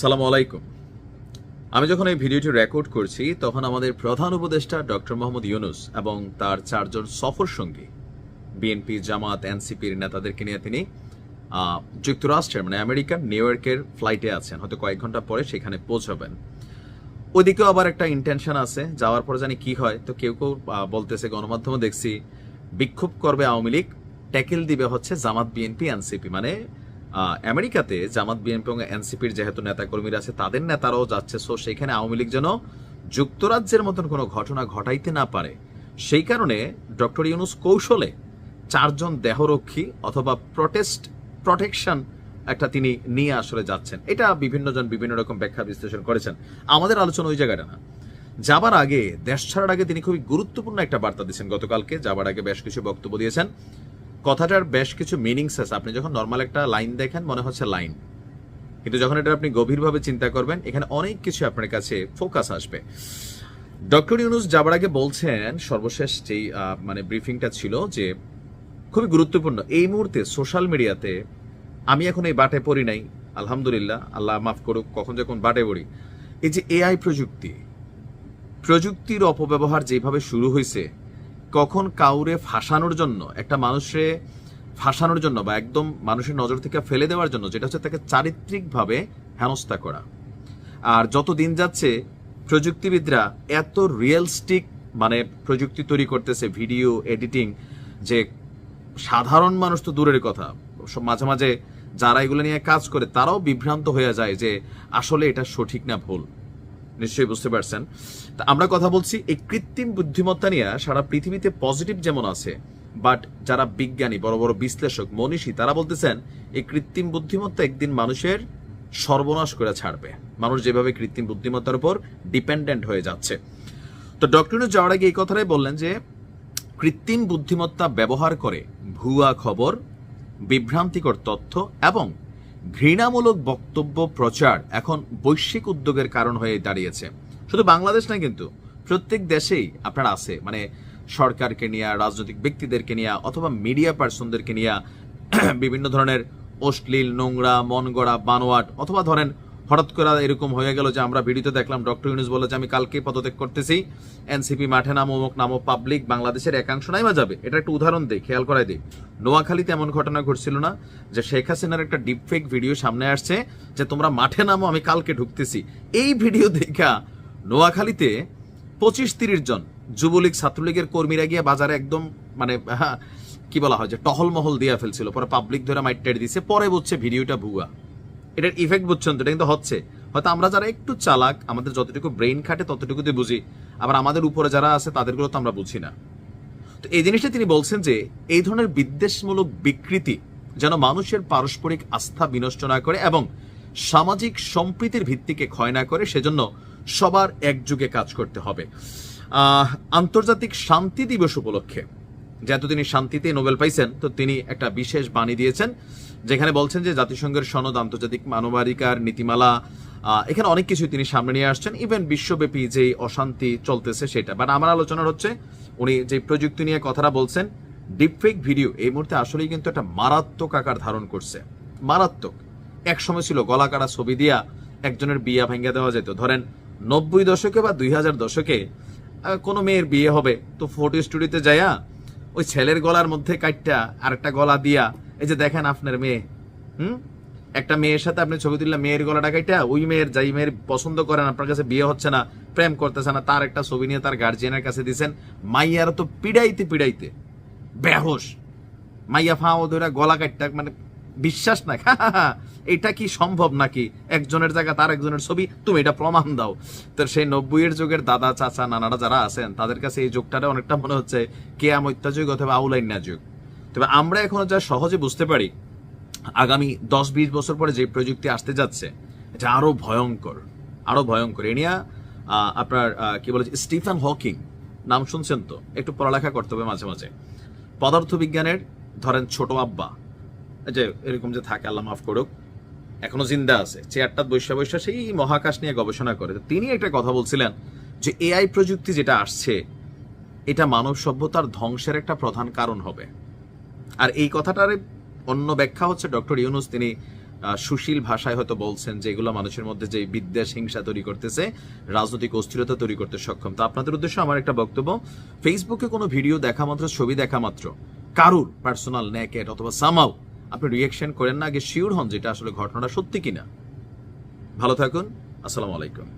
সালাম আলাইকুম। আমি যখন এই ভিডিওটি রেকর্ড করছি, তখন আমাদের প্রধান উপদেষ্টা ডক্টর মোহাম্মদ ইউনুস এবং তার চারজন সফর সঙ্গী, বিএনপি, জামাত, এনসিপির নেতাদেরকে নিয়ে তিনি যুক্তরাষ্ট্রের মানে আমেরিকার, নিউ ইয়র্কের ফ্লাইটে আছেন। হয়তো কয়েক ঘণ্টা পরে সেখানে পৌঁছবেন। ওদিকেও আবার একটা ইন্টেনশন আছে, যাওয়ার পর জানি কি হয়, তো কেউ কেউ বলতেছে, গণমাধ্যমে দেখছি, বিক্ষোভ করবে আওয়ামী লীগ ট্যাকেল দিবে হচ্ছে জামাত, বিএনপি, এনসিপি মানে আমেরিকাতে জামাত, বিএনপি এবং এনসিপির যেহেতু নেতাকর্মীরা আছে, তাদের নেতারাও যাচ্ছে। সো সেখানে আওয়ামী লীগ যেন যুক্তরাজ্যের মতন কোনো ঘটনা ঘটাইতে না পারে। সেই কারণে ডক্টর ইউনুস কৌশলে চারজন দেহরক্ষী অথবা প্রটেস্ট প্রটেকশন একটা তিনি নিয়ে আসলে যাচ্ছেন। এটা বিভিন্ন জন বিভিন্ন রকম ব্যাখ্যা বিশ্লেষণ করেছেন। আমাদের আলোচনা ওই জায়গাটা না। যাবার আগে, দেশ ছাড়ার আগে তিনি খুবই গুরুত্বপূর্ণ একটা বার্তা দিয়েছেন গতকালকে। যাবার আগে বেশ কিছু বক্তব্য দিয়েছেন। কথাটার বেশ কিছু মিনিংস আছে। আপনি যখন নর্মাল একটা লাইন দেখেন, মনে হচ্ছে লাইন কিন্তু যখন এটা আপনি গভীরভাবে চিন্তা করবেন, এখানে অনেক কিছু আপনার কাছে ফোকাস আসবে। ডক্টর ইউনুস যাবার আগে বলছেন, সর্বশেষ যেই মানে ব্রিফিংটা ছিল যে, খুবই গুরুত্বপূর্ণ, এই মুহূর্তে সোশ্যাল মিডিয়াতে আমি এখন এই বাটে পড়ি নাই, আলহামদুলিল্লাহ, আল্লাহ মাফ করুক, কখন যখন বাটে পড়ি। এই যে এআই প্রযুক্তি, প্রযুক্তির অপব্যবহার যেভাবে শুরু হয়েছে কখন কাউরে ফাঁসানোর জন্য, একটা মানুষে ফাঁসানোর জন্য বা একদম মানুষের নজর থেকে ফেলে দেওয়ার জন্য, যেটা হচ্ছে তাকে চারিত্রিকভাবে হেনস্থা করা। আর যত দিন যাচ্ছে, প্রযুক্তিবিদরা এত রিয়েলস্টিক মানে প্রযুক্তি তৈরি করতেছে ভিডিও এডিটিং যে সাধারণ মানুষ তো দূরের কথা। মাঝে মাঝে যারা এগুলো নিয়ে কাজ করে, তারাও বিভ্রান্ত হয়ে যায় যে আসলে এটা সঠিক না ভুল। নিশ্চয়ই বুঝতে পারছেন। তা আমরা কথা বলছি, এই কৃত্রিম বুদ্ধিমত্তা নিয়ে সারা পৃথিবীতে পজিটিভ যেমন আছে বাট যারা বিজ্ঞানী, বড় বড় বিশ্লেষক, মনীষী, তারা বলতেছেন, এই কৃত্রিম বুদ্ধিমত্তা একদিন মানুষের সর্বনাশ করে ছাড়বে। মানুষ যেভাবে কৃত্রিম বুদ্ধিমত্তার উপর ডিপেন্ডেন্ট হয়ে যাচ্ছে। তো ডক্টর যাওয়ার আগে এই কথাটাই বললেন যে, কৃত্রিম বুদ্ধিমত্তা ব্যবহার করে ভুয়া খবর, বিভ্রান্তিকর তথ্য এবং ঘৃণামূলক বক্তব্য, প্রচার এখন বৈশ্বিক উদ্যোগের কারণ হয়ে দাঁড়িয়েছে। শুধু বাংলাদেশ না কিন্তু প্রত্যেক দেশেই আপনার আছে। মানে সরকারকে নিয়ে, রাজনৈতিক ব্যক্তিদেরকে নিয়ে, অথবা মিডিয়া পার্সনদেরকে নিয়ে বিভিন্ন ধরনের অশ্লীল, নোংরা, মনগড়া, বানোয়াট, অথবা ধরেন হঠাৎ করে এরকম হয়ে গেল যে আমরা ভিডিওতে দেখলাম ডক্টর ইউনুস বলে যে আমি কালকে পদত্যাগ করতেছি, এনসিপি মাঠে নামো অমুক নামো পাবলিক বাংলাদেশের একাংশ নাইমা যাবে। এটা একটা উদাহরণ দিই, খেয়াল করাই দিই। নোয়াখালীতে এমন ঘটনা ঘটছিল না যে শেখ হাসিনার একটা ডিপফেক ভিডিও সামনে আসছে যে তোমরা মাঠে নামো আমি কালকে ঢুকতেছি। এই ভিডিও দেখা নোয়াখালীতে পঁচিশ তিরিশ জন যুবলীগ ছাত্রলীগের কর্মীরা গিয়ে বাজারে একদম মানে হ্যাঁ, কি বলা হয় যে টহল মহল দিয়া ফেলছিল। পরে পাবলিক ধরে মাইটেড দিছে পরে বুঝছে ভিডিওটা ভুয়া। এটার ইফেক্ট বুঝছেন তো এটা কিন্তু হচ্ছে। হয়তো আমরা যারা একটু চালাক আমাদের যতটুকু ব্রেইন খাটে ততটুকুতে বুঝি। আবার আমাদের উপরে যারা আছে তাদেরগুলো তো আমরা বুঝি না। তো এই জিনিসটা তিনি বলছেন যে এই ধরনের বিদ্বেষমূলক বিকৃতি যেন মানুষের পারস্পরিক আস্থা বিনষ্ট না করে এবং সামাজিক সম্প্রীতির ভিত্তিকে ক্ষয় না করে সেজন্য সবার একযুগে কাজ করতে হবে। আন্তর্জাতিক শান্তি দিবস উপলক্ষে যেহেতু তিনি শান্তিতে নোবেল পাইছেন, তো তিনি একটা বিশেষ বাণী দিয়েছেন, যেখানে বলছেন যে জাতিসংঘের সনদ, আন্তর্জাতিক মানবাধিকার নীতিমালা এখানে অনেক কিছু তিনি সামনে নিয়ে আসছেন। ইভেন বিশ্বব্যাপী যে অশান্তি চলতেছে সেটা। বাট আমার আলোচনা হচ্ছে, উনি যে প্রযুক্তি নিয়ে কথাটা বলছেন ডিপফেক ভিডিও এই মুহূর্তে আসলেই কিন্তু একটা মারাত্মক আকার ধারণ করছে। মারাত্মক। এক সময় ছিল গলা কাটা ছবি দিয়া একজনের বিয়া ভেঙে দেওয়া যেত। ধরেন, নব্বই দশকে বা দুই হাজার দশকে কোনো মেয়ের বিয়ে হবে, তো ফটো স্টুডিওতে যাইয়া ওই ছেলের গলার মধ্যে কাটটা আর একটা গলা দিয়া, এই যে দেখেন আপনার মেয়ে, হুম? একটা মেয়ের সাথে আপনি ছবি তুললে মেয়ের গলাটা কাইটা ওই মেয়ের যাই মেয়ের পছন্দ করেন, আপনার কাছে বিয়ে হচ্ছে না, প্রেম করতেছে না, তার একটা ছবি নিয়ে তার গার্জিয়ানের কাছে দিছেন। মাইয়ার তো পিড়াইতে পিড়াইতে, বেহোশ। মাইয়া ফাও ধরে গলা কাটটা মানে বিশ্বাস না এটা কি সম্ভব নাকি? একজনের জায়গা তার একজনের ছবি, তুমি এটা প্রমাণ দাও। তো সেই নব্বইয়ের যুগের দাদা, চাচা, নানারা যারা আছেন, তাদের কাছে এই যুগটারে অনেকটা মনে হচ্ছে কেয়াম যুগ অথবা আউলাইন্না যুগ। তবে আমরা এখনও যা সহজে বুঝতে পারি আগামী দশ বিশ বছর পরে যে প্রযুক্তি আসতে যাচ্ছে, এটা আরও ভয়ঙ্কর আরও ভয়ঙ্কর। এ নিয়ে আপনার কি বলে, স্টিফেন হকিং, নাম শুনছেন তো? একটু পড়ালেখা করতে হবে মাঝে মাঝে। পদার্থবিজ্ঞানের ধরেন ছোট আব্বা যে এরকম যে থাকে, আল্লাহ মাফ করুক, এখনও জিন্দা আছে, চেয়ারটা বৈশা বৈশা সেই মহাকাশ নিয়ে গবেষণা করে। তিনি একটা কথা বলছিলেন যে এআই প্রযুক্তি যেটা আসছে, এটা মানব সভ্যতার ধ্বংসের একটা প্রধান কারণ হবে। আর এই কথাটার অন্য ব্যাখ্যা হচ্ছে ডক্টর ইউনুস তিনি সুশীল ভাষায় হয়তো বলছেন যে এগুলো মানুষের মধ্যে যে বিদ্বেষ, হিংসা তৈরি করতেছে, রাজনৈতিক অস্থিরতা তৈরি করতে সক্ষম। তো আপনাদের উদ্দেশ্যে আমার একটা বক্তব্য ফেসবুকে কোনো ভিডিও দেখা মাত্র, ছবি দেখা মাত্র? কারুর? পার্সোনাল ন্যাকেট অথবা সামাও আপনি রিয়েকশন করেন না, আগে শিওর হন যেটা আসলে ঘটনাটা সত্যি কিনা? ভালো থাকুন, আসসালামু আলাইকুম।